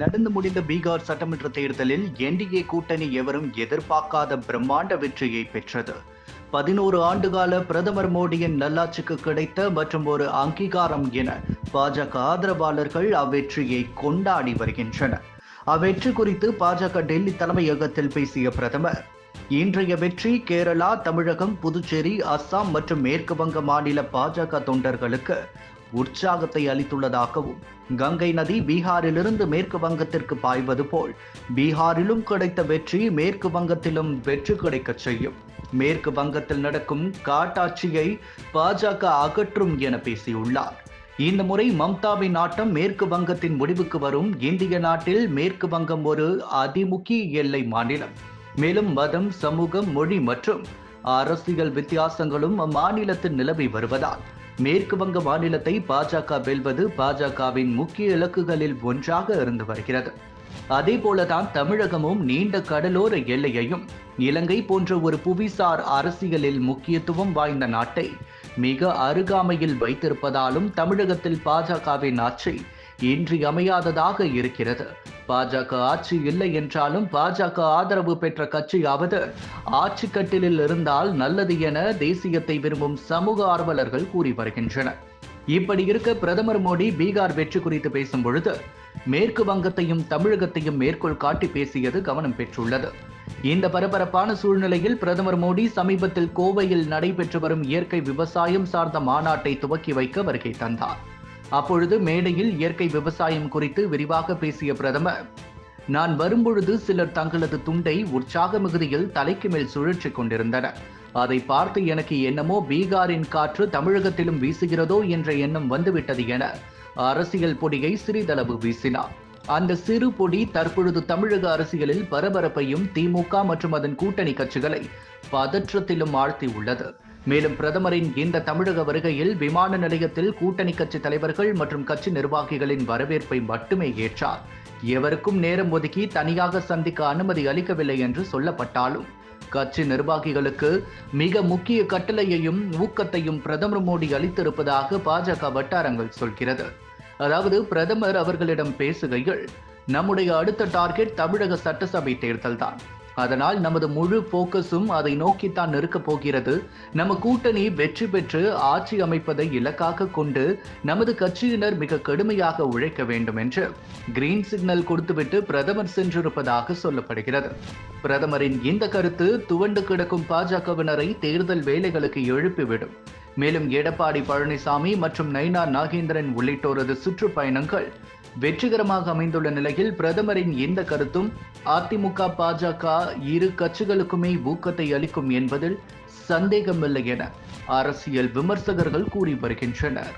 நடந்து முடிந்த பீகார் சட்டமன்ற தேர்தலில் என்டிஏ கூட்டணி எவரும் எதிர்பார்க்காத பிரம்மாண்ட வெற்றியை பெற்றது. பதினோரு ஆண்டுகால பிரதமர் மோடியின் நல்லாட்சிக்கு கிடைத்த மற்றும் ஒரு அங்கீகாரம் என பாஜக ஆதரவாளர்கள் அவ்வெற்றியை கொண்டாடி வருகின்றனர். அவ்வெற்றி குறித்து பாஜக டெல்லி தலைமையகத்தில் பேசிய பிரதமர் இன்றைய வெற்றி கேரளா தமிழகம் புதுச்சேரி அஸ்ஸாம் மற்றும் மேற்கு வங்க மாநில பாஜக தொண்டர்களுக்கு உற்சாகத்தை அளித்துள்ளதாகவும் கங்கை நதி பீகாரிலிருந்து மேற்கு வங்கத்திற்கு பாய்வது போல் பீகாரிலும் கிடைத்த வெற்றி மேற்கு வங்கத்திலும் வெற்றி கிடைக்கச் செய்யும். மேற்கு வங்கத்தில் நடக்கும் காட்டாட்சியை பாஜக அகற்றும் என பேசியுள்ளார். இந்த முறை மம்தாவின் ஆட்டம் மேற்கு வங்கத்தின் முடிவுக்கு வரும். இந்திய நாட்டில் மேற்கு வங்கம் ஒரு அதிமுக்கிய எல்லை மாநிலம். மேலும் மதம் சமூகம் மொழி மற்றும் அரசியல் வித்தியாசங்களும் அம்மாநிலத்தில் நிலவி வருவதால் மேற்கு வங்க மாநிலத்தை பாஜக வெல்வது பாஜகவின் முக்கிய இலக்குகளில் ஒன்றாக இருந்து வருகிறது. அதே போலதான் தமிழகமும் நீண்ட கடலோர எல்லையையும் இலங்கை போன்ற ஒரு புவிசார் அரசியலில் முக்கியத்துவம் வாய்ந்த நாட்டை மிக அருகாமையில் வைத்திருப்பதாலும் தமிழகத்தில் பாஜகவின் ஆட்சி இன்றியமையாததாக இருக்கிறது. பாஜக ஆட்சி இல்லை என்றாலும் பாஜக ஆதரவு பெற்ற கட்சியாவது ஆட்சி கட்டிலில் இருந்தால் நல்லது என தேசியத்தை விரும்பும் சமூக ஆர்வலர்கள் கூறி வருகின்றனர். இப்படி இருக்க பிரதமர் மோடி பீகார் வெற்றி குறித்து பேசும் பொழுது மேற்கு வங்கத்தையும் தமிழகத்தையும் மேற்கோள் காட்டி பேசியது கவனம் பெற்றுள்ளது. இந்த பரபரப்பான சூழ்நிலையில் பிரதமர் மோடி சமீபத்தில் கோவையில் நடைபெற்று வரும் இயற்கை விவசாயம் சார்ந்த மாநாட்டை துவக்கி வைக்க வருகை தந்தார். அப்பொழுது மேடையில் இயற்கை விவசாயம் குறித்து விரிவாக பேசிய பிரதமர் நான் வரும்பொழுது சிலர் தங்களது துண்டை உற்சாக மிகுதியில் தலைக்கு மேல் சுழற்றி கொண்டிருந்தனர். அதை பார்த்து எனக்கு என்னமோ பீகாரின் காற்று தமிழகத்திலும் வீசுகிறதோ என்ற எண்ணம் வந்துவிட்டது என அரசியல் பொடியை சிறிதளவு வீசினார். அந்த சிறு பொடி தற்பொழுது தமிழக அரசியலில் பரபரப்பையும் திமுக மற்றும் அதன் கூட்டணி கட்சிகளை பதற்றத்திலும் ஆழ்த்தி உள்ளது. மேலும் பிரதமரின் இந்த தமிழக வருகையில் விமான நிலையத்தில் கூட்டணி கட்சி தலைவர்கள் மற்றும் கட்சி நிர்வாகிகளின் வரவேற்பை மட்டுமே ஏற்றார். எவருக்கும் நேரம் ஒதுக்கி தனியாக சந்திக்க அனுமதி அளிக்கவில்லை என்று சொல்லப்பட்டாலும் கட்சி நிர்வாகிகளுக்கு மிக முக்கிய கட்டளையையும் ஊக்கத்தையும் பிரதமர் மோடி அளித்திருப்பதாக பாஜக வட்டாரங்கள் சொல்கிறது. அதாவது பிரதமர் அவர்களிடம் பேசுகையில் நம்முடைய அடுத்த டார்கெட் தமிழக சட்டசபை தேர்தல்தான். அதனால் நமது முழு போக்கஸும் அதை நோக்கித்தான் இருக்கப் போகிறது. நம்ம கூட்டணி வெற்றி பெற்று ஆட்சி அமைப்பதை இலக்காக கொண்டு நமது கட்சியினர் மிக கடுமையாக உழைக்க வேண்டும் என்று கிரீன் சிக்னல் கொடுத்துவிட்டு பிரதமர் சென்றிருப்பதாக சொல்லப்படுகிறது. பிரதமரின் இந்த கருத்து துவண்டு கிடக்கும் பாஜகவினரை தேர்தல் வேலைகளுக்கு எழுப்பிவிடும். மேலும் எடப்பாடி பழனிசாமி மற்றும் நைனா நாகேந்திரன் உள்ளிட்டோரது சுற்றுப்பயணங்கள் வெற்றிகரமாக அமைந்துள்ள நிலையில் பிரதமரின் இந்த கருத்தும் அதிமுக பாஜக இரு கட்சிகளுக்குமே ஊக்கத்தை அளிக்கும் என்பதில் சந்தேகமில்லை என அரசியல் விமர்சகர்கள் கூறி வருகின்றனர்.